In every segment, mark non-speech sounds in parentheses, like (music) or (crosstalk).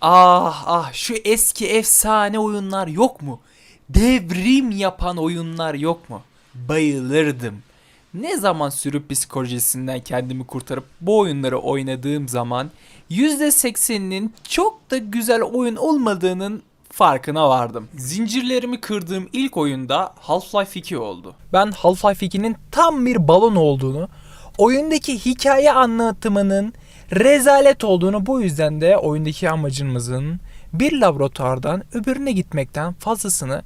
Ah ah şu eski efsane oyunlar yok mu? Devrim yapan oyunlar yok mu? Bayılırdım. Ne zaman sürüp psikolojisinden kendimi kurtarıp bu oyunları oynadığım zaman %80'inin çok da güzel oyun olmadığının farkına vardım. Zincirlerimi kırdığım ilk oyunda Half-Life 2 oldu. Ben Half-Life 2'nin tam bir balon olduğunu, oyundaki hikaye anlatımının rezalet olduğunu bu yüzden de oyundaki amacımızın bir laboratuvardan öbürüne gitmekten fazlasını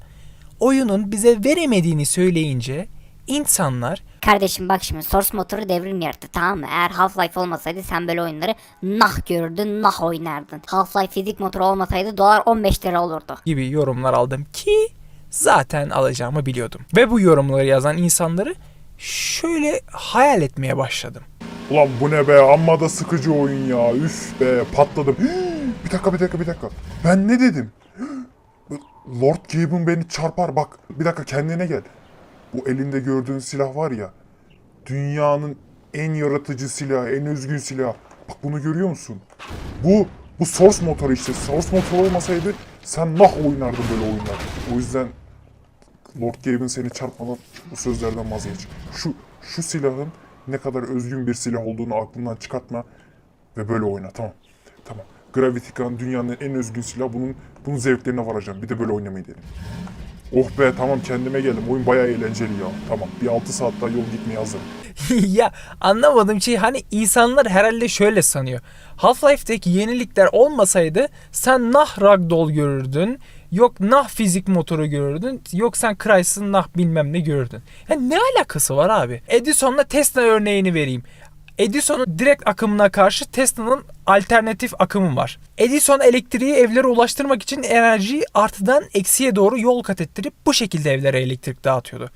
oyunun bize veremediğini söyleyince insanlar Kardeşim bak şimdi Source motoru devrim yarattı tamam mı? Eğer Half-Life olmasaydı sen böyle oyunları nah görürdün, nah oynardın. Half-Life fizik motoru olmasaydı dolar 15 lira olurdu. gibi yorumlar aldım ki zaten alacağımı biliyordum. Ve bu yorumları yazan insanları şöyle hayal etmeye başladım. Ulan bu ne be amma da sıkıcı oyun ya üf be patladım. bir dakika bir dakika bir dakika. Ben ne dedim? Lord Gaben beni çarpar bak. Bir dakika kendine gel. Bu elinde gördüğün silah var ya. Dünyanın en yaratıcı silahı, en özgün silahı. Bak bunu görüyor musun? Bu bu Source motoru işte. Source motoru olmasaydı sen nah oynardın böyle oyunlar. O yüzden Lord Gaben seni çarpmadan bu sözlerden vazgeç. Şu şu silahın ne kadar özgün bir silah olduğunu aklından çıkartma ve böyle oyna tamam. Tamam. Gravity Gun dünyanın en özgün silahı. Bunun bunun zevklerine varacağım. Bir de böyle oynamayı denedim. Oh be tamam kendime geldim. Oyun bayağı eğlenceli ya. Tamam. Bir 6 saat daha yol gitmeye hazırım. (laughs) ya anlamadığım şey hani insanlar herhalde şöyle sanıyor. Half-Life'deki yenilikler olmasaydı sen nah ragdoll görürdün. Yok nah fizik motoru görürdün. Yok sen Crysis'ın nah bilmem ne görürdün. Ya ne alakası var abi? Edison'la Tesla örneğini vereyim. Edison'un direkt akımına karşı Tesla'nın alternatif akımı var. Edison elektriği evlere ulaştırmak için enerjiyi artıdan eksiye doğru yol kat ettirip bu şekilde evlere elektrik dağıtıyordu.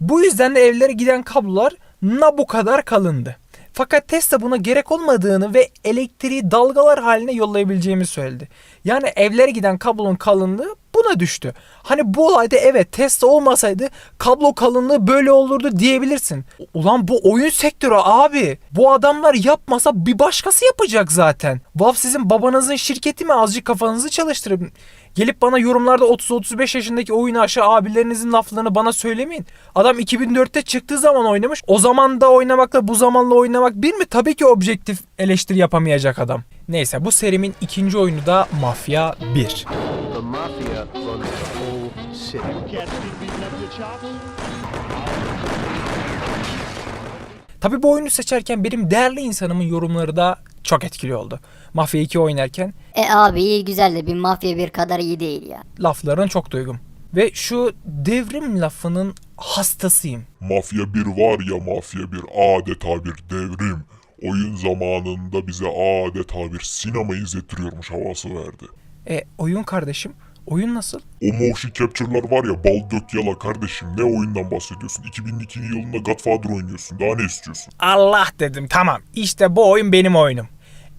Bu yüzden de evlere giden kablolar na bu kadar kalındı. Fakat Tesla buna gerek olmadığını ve elektriği dalgalar haline yollayabileceğimi söyledi. Yani evlere giden kablonun kalınlığı buna düştü. Hani bu olayda evet Tesla olmasaydı kablo kalınlığı böyle olurdu diyebilirsin. Ulan bu oyun sektörü abi. Bu adamlar yapmasa bir başkası yapacak zaten. Valve sizin babanızın şirketi mi azıcık kafanızı çalıştırın. Gelip bana yorumlarda 30-35 yaşındaki oyun aşağı abilerinizin laflarını bana söylemeyin. Adam 2004'te çıktığı zaman oynamış. O zaman da oynamakla bu zamanla oynamak bir mi? Tabii ki objektif eleştiri yapamayacak adam. Neyse bu serimin ikinci oyunu da Mafya 1. The mafia runs the whole city. Can't beat beating up your chops. Tabii bu oyunu seçerken benim değerli insanımın yorumları da çok etkili oldu. Mafya 2 oynarken E abi iyi güzel de bir mafya bir kadar iyi değil ya. laflarına çok duygum. Ve şu devrim lafının hastasıyım. Mafya 1 var ya Mafya 1 adeta bir devrim. Oyun zamanında bize adeta bir sinema izlettiriyormuş havası verdi. E oyun kardeşim, oyun nasıl? O motion capture'lar var ya bal dök yala kardeşim ne oyundan bahsediyorsun? 2002 yılında Godfather oynuyorsun daha ne istiyorsun? Allah dedim tamam işte bu oyun benim oyunum.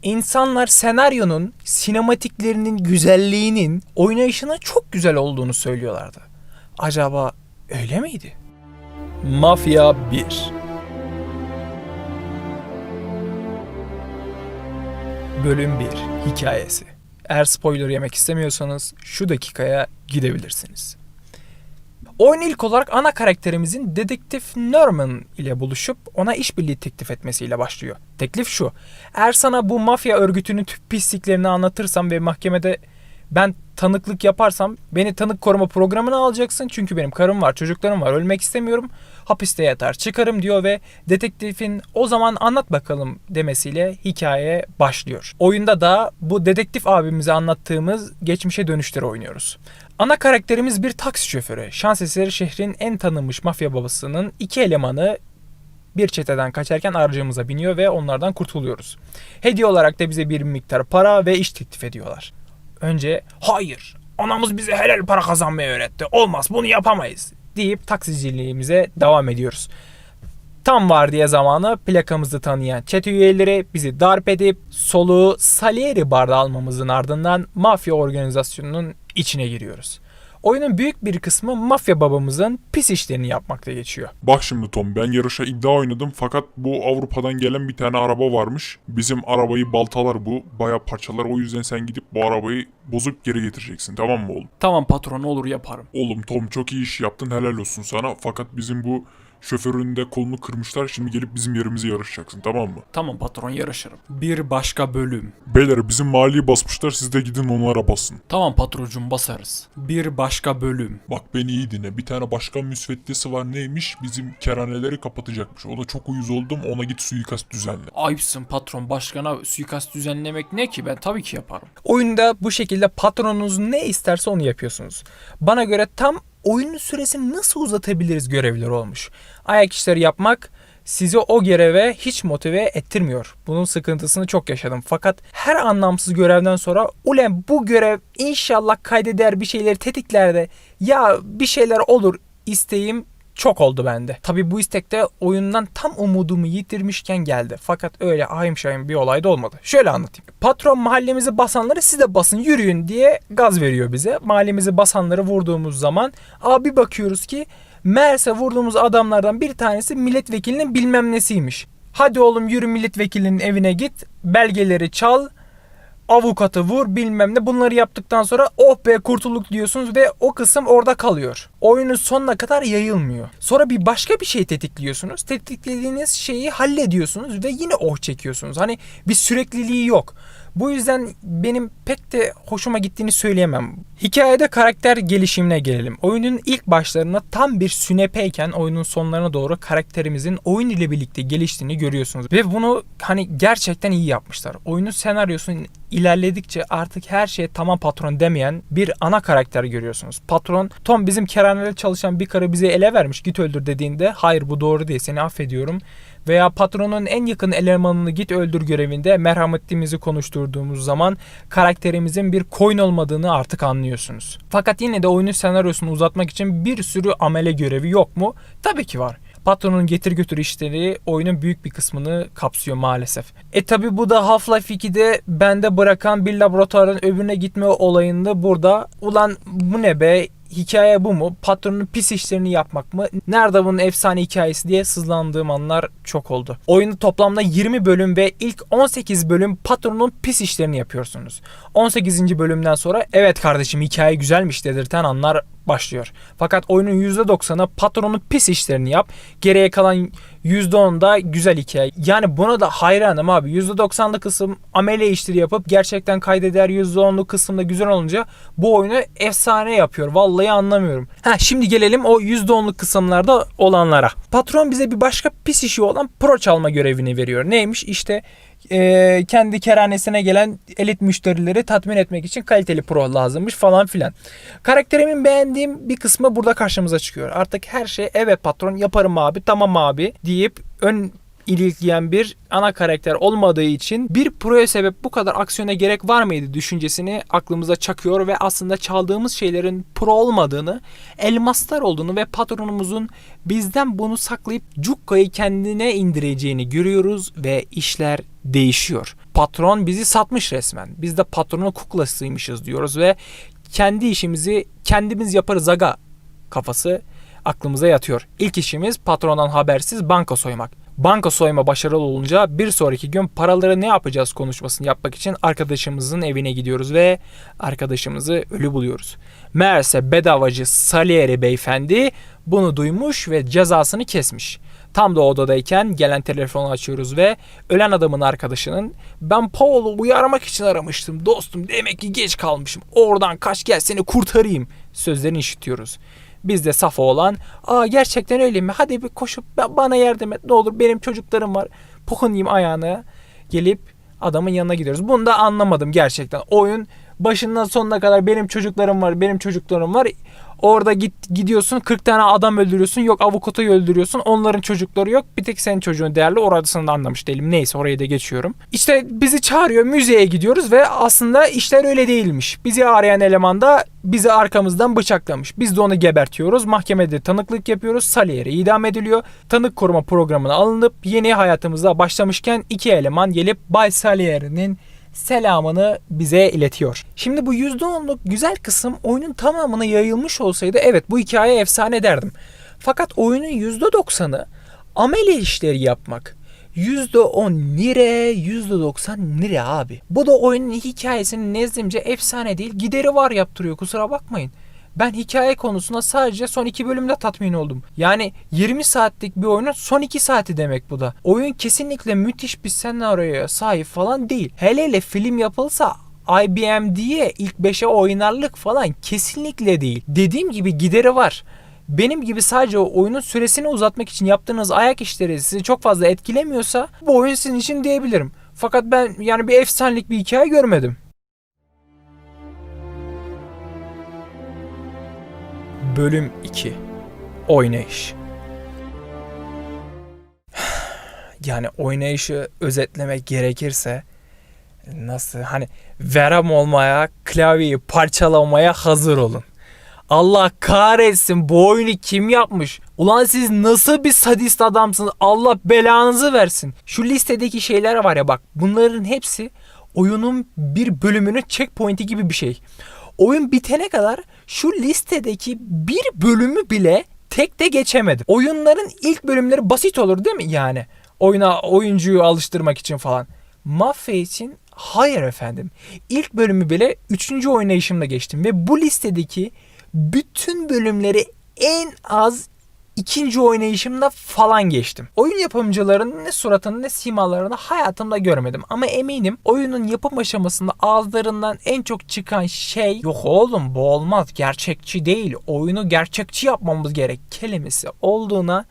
İnsanlar senaryonun, sinematiklerinin güzelliğinin oynayışına çok güzel olduğunu söylüyorlardı. Acaba öyle miydi? Mafya 1 Bölüm 1 Hikayesi Eğer spoiler yemek istemiyorsanız şu dakikaya gidebilirsiniz. Oyun ilk olarak ana karakterimizin dedektif Norman ile buluşup ona işbirliği teklif etmesiyle başlıyor. Teklif şu. Eğer sana bu mafya örgütünün tüm pisliklerini anlatırsam ve mahkemede ben tanıklık yaparsam beni tanık koruma programına alacaksın. Çünkü benim karım var, çocuklarım var, ölmek istemiyorum. Hapiste yatar, çıkarım diyor ve detektifin o zaman anlat bakalım demesiyle hikaye başlıyor. Oyunda da bu dedektif abimize anlattığımız geçmişe dönüşleri oynuyoruz. Ana karakterimiz bir taksi şoförü. Şans eseri şehrin en tanınmış mafya babasının iki elemanı bir çeteden kaçarken aracımıza biniyor ve onlardan kurtuluyoruz. Hediye olarak da bize bir miktar para ve iş teklif ediyorlar. Önce hayır anamız bize helal para kazanmayı öğretti olmaz bunu yapamayız deyip taksiciliğimize devam ediyoruz. Tam var diye zamanı plakamızı tanıyan çete üyeleri bizi darp edip soluğu Salieri barda almamızın ardından mafya organizasyonunun içine giriyoruz. Oyunun büyük bir kısmı mafya babamızın pis işlerini yapmakta geçiyor. Bak şimdi Tom ben yarışa iddia oynadım fakat bu Avrupa'dan gelen bir tane araba varmış. Bizim arabayı baltalar bu bayağı parçalar o yüzden sen gidip bu arabayı bozup geri getireceksin tamam mı oğlum? Tamam patron olur yaparım. Oğlum Tom çok iyi iş yaptın helal olsun sana fakat bizim bu şoförün de kolunu kırmışlar şimdi gelip bizim yerimize yarışacaksın tamam mı? Tamam patron yarışırım. Bir başka bölüm. Beyler bizim mahalleyi basmışlar siz de gidin onlara basın. Tamam patroncum basarız. Bir başka bölüm. Bak beni iyi dinle bir tane başkan müsveddesi var neymiş bizim kerhaneleri kapatacakmış. Ona çok uyuz oldum ona git suikast düzenle. Ayıpsın patron başkana suikast düzenlemek ne ki ben tabii ki yaparım. Oyunda bu şekilde patronunuz ne isterse onu yapıyorsunuz. Bana göre tam oyunun süresini nasıl uzatabiliriz görevleri olmuş. Ayak işleri yapmak sizi o göreve hiç motive ettirmiyor. Bunun sıkıntısını çok yaşadım. Fakat her anlamsız görevden sonra ulen bu görev inşallah kaydeder bir şeyleri tetikler de ya bir şeyler olur isteğim çok oldu bende. Tabi bu istek de oyundan tam umudumu yitirmişken geldi. Fakat öyle ahim şahim bir olay da olmadı. Şöyle anlatayım. Patron mahallemizi basanları siz de basın yürüyün diye gaz veriyor bize. Mahallemizi basanları vurduğumuz zaman abi bakıyoruz ki meğerse vurduğumuz adamlardan bir tanesi milletvekilinin bilmem nesiymiş. Hadi oğlum yürü milletvekilinin evine git belgeleri çal avukatı vur bilmem ne bunları yaptıktan sonra oh be kurtulduk diyorsunuz ve o kısım orada kalıyor. Oyunun sonuna kadar yayılmıyor. Sonra bir başka bir şey tetikliyorsunuz. Tetiklediğiniz şeyi hallediyorsunuz ve yine oh çekiyorsunuz. Hani bir sürekliliği yok. Bu yüzden benim pek de hoşuma gittiğini söyleyemem. Hikayede karakter gelişimine gelelim. Oyunun ilk başlarında tam bir sünepeyken oyunun sonlarına doğru karakterimizin oyun ile birlikte geliştiğini görüyorsunuz. Ve bunu hani gerçekten iyi yapmışlar. Oyunun senaryosunun ilerledikçe artık her şeye tamam patron demeyen bir ana karakter görüyorsunuz. Patron Tom bizim kerhanede çalışan bir karı bize ele vermiş git öldür dediğinde hayır bu doğru değil seni affediyorum veya patronun en yakın elemanını git öldür görevinde merhametimizi konuşturduğumuz zaman karakterimizin bir coin olmadığını artık anlıyorsunuz. Fakat yine de oyunun senaryosunu uzatmak için bir sürü amele görevi yok mu? Tabii ki var. Patronun getir götür işleri oyunun büyük bir kısmını kapsıyor maalesef. E tabi bu da Half-Life 2'de bende bırakan bir laboratuvarın öbürüne gitme olayında burada ulan bu ne be hikaye bu mu? Patronun pis işlerini yapmak mı? Nerede bunun efsane hikayesi diye sızlandığım anlar çok oldu. Oyunu toplamda 20 bölüm ve ilk 18 bölüm patronun pis işlerini yapıyorsunuz. 18. bölümden sonra evet kardeşim hikaye güzelmiş dedirten anlar başlıyor. Fakat oyunun %90'ı patronun pis işlerini yap. Geriye kalan %10 da güzel hikaye. Yani buna da hayranım abi. %90'lık kısım amele işleri yapıp gerçekten kaydeder %10'luk kısımda güzel olunca bu oyunu efsane yapıyor. Vallahi anlamıyorum. Ha şimdi gelelim o %10'luk kısımlarda olanlara. Patron bize bir başka pis işi olan pro çalma görevini veriyor. Neymiş? İşte e, kendi kerhanesine gelen elit müşterileri tatmin etmek için kaliteli pro lazımmış falan filan. Karakterimin beğendiğim bir kısmı burada karşımıza çıkıyor. Artık her şey evet patron yaparım abi tamam abi deyip ön ilikleyen bir ana karakter olmadığı için bir proya sebep bu kadar aksiyona gerek var mıydı düşüncesini aklımıza çakıyor ve aslında çaldığımız şeylerin pro olmadığını, elmaslar olduğunu ve patronumuzun bizden bunu saklayıp cukkayı kendine indireceğini görüyoruz ve işler değişiyor. Patron bizi satmış resmen. Biz de patronun kuklasıymışız diyoruz ve kendi işimizi kendimiz yaparız aga kafası aklımıza yatıyor. İlk işimiz patrondan habersiz banka soymak. Banka soyma başarılı olunca bir sonraki gün paraları ne yapacağız konuşmasını yapmak için arkadaşımızın evine gidiyoruz ve arkadaşımızı ölü buluyoruz. Meğerse bedavacı Salieri beyefendi bunu duymuş ve cezasını kesmiş. Tam da odadayken gelen telefonu açıyoruz ve ölen adamın arkadaşının ben Paul'u uyarmak için aramıştım dostum demek ki geç kalmışım oradan kaç gel seni kurtarayım sözlerini işitiyoruz. Biz de safo olan aa gerçekten öyle mi hadi bir koşup ba- bana yardım et ne olur benim çocuklarım var dokunayım ayağına gelip adamın yanına gidiyoruz. Bunu da anlamadım gerçekten. Oyun başından sonuna kadar benim çocuklarım var, benim çocuklarım var. Orada git gidiyorsun 40 tane adam öldürüyorsun. Yok avukatı öldürüyorsun. Onların çocukları yok. Bir tek senin çocuğun değerli. Orasını da anlamış değilim. Neyse orayı da geçiyorum. İşte bizi çağırıyor. Müzeye gidiyoruz ve aslında işler öyle değilmiş. Bizi arayan eleman da bizi arkamızdan bıçaklamış. Biz de onu gebertiyoruz. Mahkemede tanıklık yapıyoruz. Salieri idam ediliyor. Tanık koruma programına alınıp yeni hayatımıza başlamışken iki eleman gelip Bay Salieri'nin selamını bize iletiyor. Şimdi bu %10'luk güzel kısım oyunun tamamına yayılmış olsaydı evet bu hikaye efsane derdim. Fakat oyunun %90'ı amele işleri yapmak. %10 lire, %90 lire abi. Bu da oyunun hikayesinin nezdimce efsane değil, gideri var yaptırıyor kusura bakmayın. Ben hikaye konusunda sadece son iki bölümde tatmin oldum. Yani 20 saatlik bir oyunun son 2 saati demek bu da. Oyun kesinlikle müthiş bir senaryoya sahip falan değil. Hele hele film yapılsa IBM diye ilk 5'e oynarlık falan kesinlikle değil. Dediğim gibi gideri var. Benim gibi sadece oyunun süresini uzatmak için yaptığınız ayak işleri sizi çok fazla etkilemiyorsa bu oyun sizin için diyebilirim. Fakat ben yani bir efsanelik bir hikaye görmedim. Bölüm 2 Oynayış Yani oynayışı özetlemek gerekirse nasıl hani verem olmaya, klavyeyi parçalamaya hazır olun. Allah kahretsin bu oyunu kim yapmış? Ulan siz nasıl bir sadist adamsınız? Allah belanızı versin. Şu listedeki şeyler var ya bak bunların hepsi oyunun bir bölümünün checkpoint'i gibi bir şey. Oyun bitene kadar şu listedeki bir bölümü bile tek de geçemedim. Oyunların ilk bölümleri basit olur değil mi yani? Oyuna oyuncuyu alıştırmak için falan. Mafya için hayır efendim. İlk bölümü bile 3. oynayışımda geçtim ve bu listedeki bütün bölümleri en az ikinci oynayışımda falan geçtim. Oyun yapımcılarının ne suratını ne simalarını hayatımda görmedim. Ama eminim oyunun yapım aşamasında ağızlarından en çok çıkan şey yok oğlum bu olmaz gerçekçi değil oyunu gerçekçi yapmamız gerek kelimesi olduğuna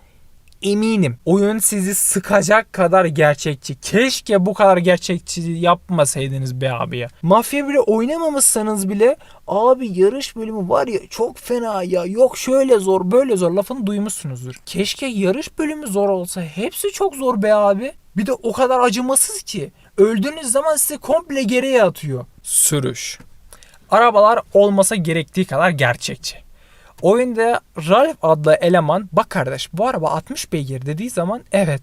eminim. Oyun sizi sıkacak kadar gerçekçi. Keşke bu kadar gerçekçi yapmasaydınız be abi ya. Mafya bile oynamamışsanız bile abi yarış bölümü var ya çok fena ya. Yok şöyle zor böyle zor lafını duymuşsunuzdur. Keşke yarış bölümü zor olsa. Hepsi çok zor be abi. Bir de o kadar acımasız ki. Öldüğünüz zaman sizi komple geriye atıyor. Sürüş. Arabalar olmasa gerektiği kadar gerçekçi. Oyunda Ralph adlı eleman bak kardeş bu araba 60 beygir dediği zaman evet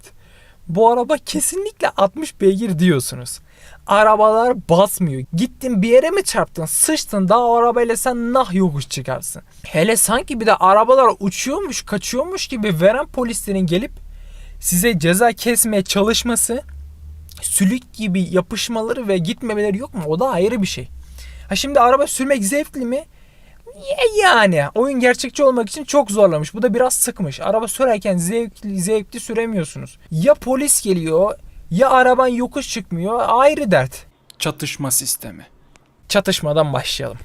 bu araba kesinlikle 60 beygir diyorsunuz. Arabalar basmıyor. Gittin bir yere mi çarptın sıçtın daha arabayla sen nah yokuş çıkarsın. Hele sanki bir de arabalar uçuyormuş kaçıyormuş gibi veren polislerin gelip size ceza kesmeye çalışması sülük gibi yapışmaları ve gitmemeleri yok mu? O da ayrı bir şey. Ha şimdi araba sürmek zevkli mi? Ya- Yani oyun gerçekçi olmak için çok zorlamış. Bu da biraz sıkmış. Araba sürerken zevkli, zevkli süremiyorsunuz. Ya polis geliyor ya araban yokuş çıkmıyor ayrı dert. Çatışma sistemi. Çatışmadan başlayalım.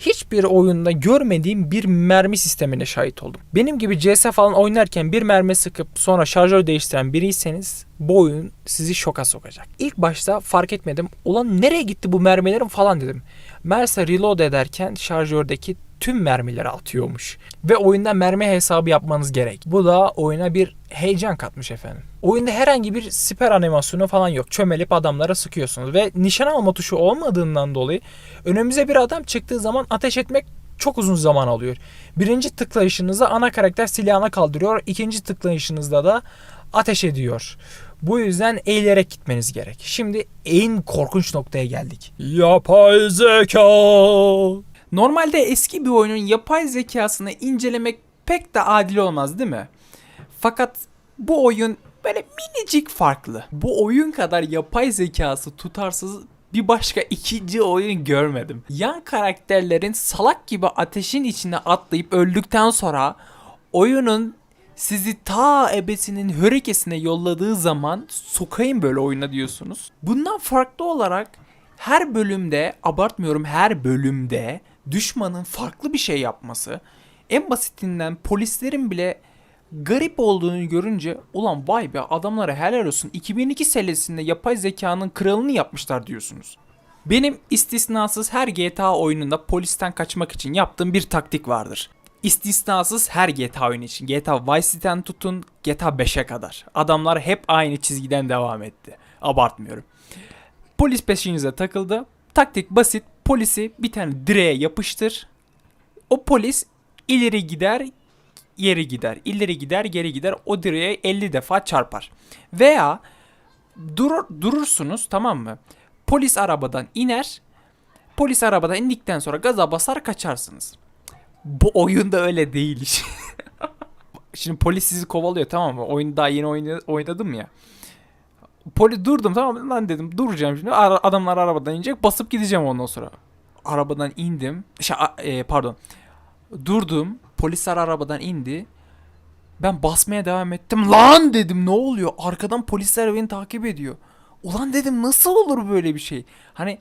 Hiçbir oyunda görmediğim bir mermi sistemine şahit oldum. Benim gibi CS falan oynarken bir mermi sıkıp sonra şarjör değiştiren biriyseniz bu oyun sizi şoka sokacak. İlk başta fark etmedim. Ulan nereye gitti bu mermilerim falan dedim. Meğerse reload ederken şarjördeki tüm mermileri atıyormuş. Ve oyunda mermi hesabı yapmanız gerek. Bu da oyuna bir heyecan katmış efendim. Oyunda herhangi bir siper animasyonu falan yok. Çömelip adamlara sıkıyorsunuz. Ve nişan alma tuşu olmadığından dolayı önümüze bir adam çıktığı zaman ateş etmek çok uzun zaman alıyor. Birinci tıklayışınızda ana karakter silahına kaldırıyor. İkinci tıklayışınızda da ateş ediyor. Bu yüzden eğilerek gitmeniz gerek. Şimdi en korkunç noktaya geldik. Yapay zeka. Normalde eski bir oyunun yapay zekasını incelemek pek de adil olmaz değil mi? Fakat bu oyun böyle minicik farklı. Bu oyun kadar yapay zekası tutarsız bir başka ikinci oyun görmedim. Yan karakterlerin salak gibi ateşin içine atlayıp öldükten sonra oyunun sizi ta ebesinin hörekesine yolladığı zaman sokayım böyle oyuna diyorsunuz. Bundan farklı olarak her bölümde abartmıyorum her bölümde düşmanın farklı bir şey yapması en basitinden polislerin bile garip olduğunu görünce ulan vay be adamlara helal olsun 2002 senesinde yapay zekanın kralını yapmışlar diyorsunuz. Benim istisnasız her GTA oyununda polisten kaçmak için yaptığım bir taktik vardır. İstisnasız her GTA oyunu için. GTA Vice City'den tutun GTA 5'e kadar. Adamlar hep aynı çizgiden devam etti. Abartmıyorum. Polis peşinize takıldı. Taktik basit. Polisi bir tane direğe yapıştır. O polis ileri gider, geri gider. İleri gider, geri gider. O direğe 50 defa çarpar. Veya durur, durursunuz tamam mı? Polis arabadan iner. Polis arabadan indikten sonra gaza basar kaçarsınız. Bu oyunda öyle değil. (laughs) Şimdi polis sizi kovalıyor tamam mı? Oyunu daha yeni oyna- oynadım ya. Poli durdum tamam mı? Lan dedim duracağım şimdi. Ara- adamlar arabadan inecek basıp gideceğim ondan sonra. Arabadan indim. Şey, e, pardon. Durdum. Polisler arabadan indi. Ben basmaya devam ettim. Lan dedim ne oluyor? Arkadan polisler beni takip ediyor. Ulan dedim nasıl olur böyle bir şey? Hani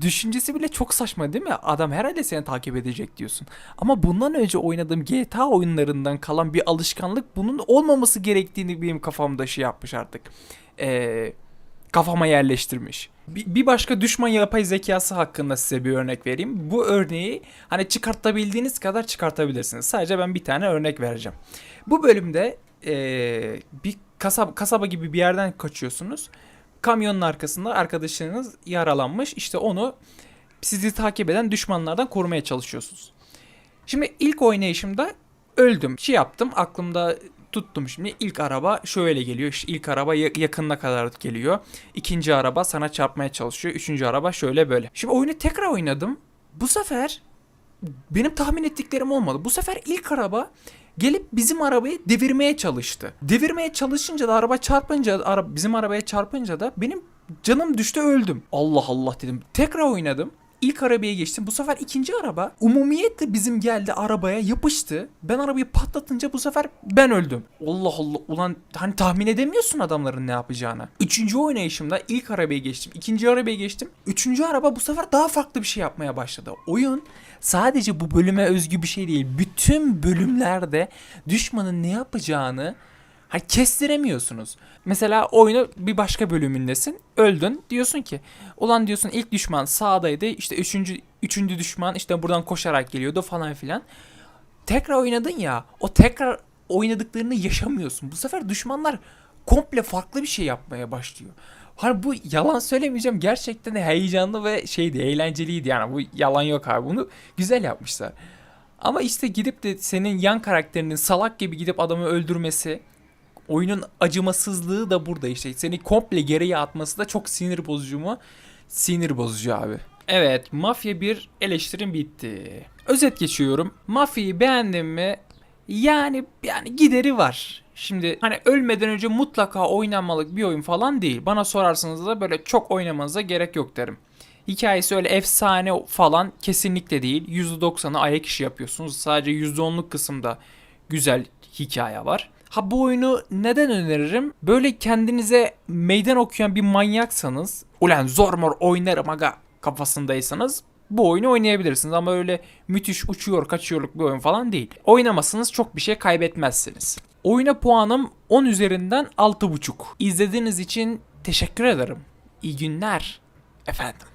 düşüncesi bile çok saçma değil mi? Adam herhalde seni takip edecek diyorsun. Ama bundan önce oynadığım GTA oyunlarından kalan bir alışkanlık bunun olmaması gerektiğini benim kafamda şey yapmış artık. Ee, kafama yerleştirmiş. Bir başka düşman yapay zekası hakkında size bir örnek vereyim. Bu örneği hani çıkartabildiğiniz kadar çıkartabilirsiniz. Sadece ben bir tane örnek vereceğim. Bu bölümde ee, bir kasaba, kasaba gibi bir yerden kaçıyorsunuz. Kamyonun arkasında arkadaşınız yaralanmış. İşte onu sizi takip eden düşmanlardan korumaya çalışıyorsunuz. Şimdi ilk oynayışımda öldüm. Şey yaptım aklımda tuttum şimdi ilk araba şöyle geliyor. İşte ilk araba ya- yakınına kadar geliyor. İkinci araba sana çarpmaya çalışıyor. Üçüncü araba şöyle böyle. Şimdi oyunu tekrar oynadım. Bu sefer benim tahmin ettiklerim olmadı. Bu sefer ilk araba gelip bizim arabayı devirmeye çalıştı. Devirmeye çalışınca da araba çarpınca ara, bizim arabaya çarpınca da benim canım düştü öldüm. Allah Allah dedim. Tekrar oynadım. İlk arabaya geçtim. Bu sefer ikinci araba umumiyetle bizim geldi arabaya yapıştı. Ben arabayı patlatınca bu sefer ben öldüm. Allah Allah ulan hani tahmin edemiyorsun adamların ne yapacağını. Üçüncü oynayışımda ilk arabaya geçtim. ikinci arabaya geçtim. Üçüncü araba bu sefer daha farklı bir şey yapmaya başladı. Oyun sadece bu bölüme özgü bir şey değil. Bütün bölümlerde düşmanın ne yapacağını Hani kestiremiyorsunuz. Mesela oyunu bir başka bölümündesin. Öldün. Diyorsun ki ulan diyorsun ilk düşman sağdaydı. işte üçüncü, üçüncü düşman işte buradan koşarak geliyordu falan filan. Tekrar oynadın ya o tekrar oynadıklarını yaşamıyorsun. Bu sefer düşmanlar komple farklı bir şey yapmaya başlıyor. Hani bu yalan söylemeyeceğim gerçekten heyecanlı ve şeydi eğlenceliydi yani bu yalan yok abi bunu güzel yapmışlar. Ama işte gidip de senin yan karakterinin salak gibi gidip adamı öldürmesi oyunun acımasızlığı da burada işte. Seni komple geriye atması da çok sinir bozucu mu? Sinir bozucu abi. Evet, Mafya 1 eleştirim bitti. Özet geçiyorum. Mafya'yı beğendim mi? Yani yani gideri var. Şimdi hani ölmeden önce mutlaka oynanmalık bir oyun falan değil. Bana sorarsanız da böyle çok oynamanıza gerek yok derim. Hikayesi öyle efsane falan kesinlikle değil. %90'ı ayak işi yapıyorsunuz. Sadece %10'luk kısımda güzel hikaye var. Ha bu oyunu neden öneririm? Böyle kendinize meydan okuyan bir manyaksanız, ulan zor mor oynarım aga kafasındaysanız bu oyunu oynayabilirsiniz ama öyle müthiş uçuyor kaçıyorluk bir oyun falan değil. Oynamasanız çok bir şey kaybetmezsiniz. Oyuna puanım 10 üzerinden 6.5. İzlediğiniz için teşekkür ederim. İyi günler efendim.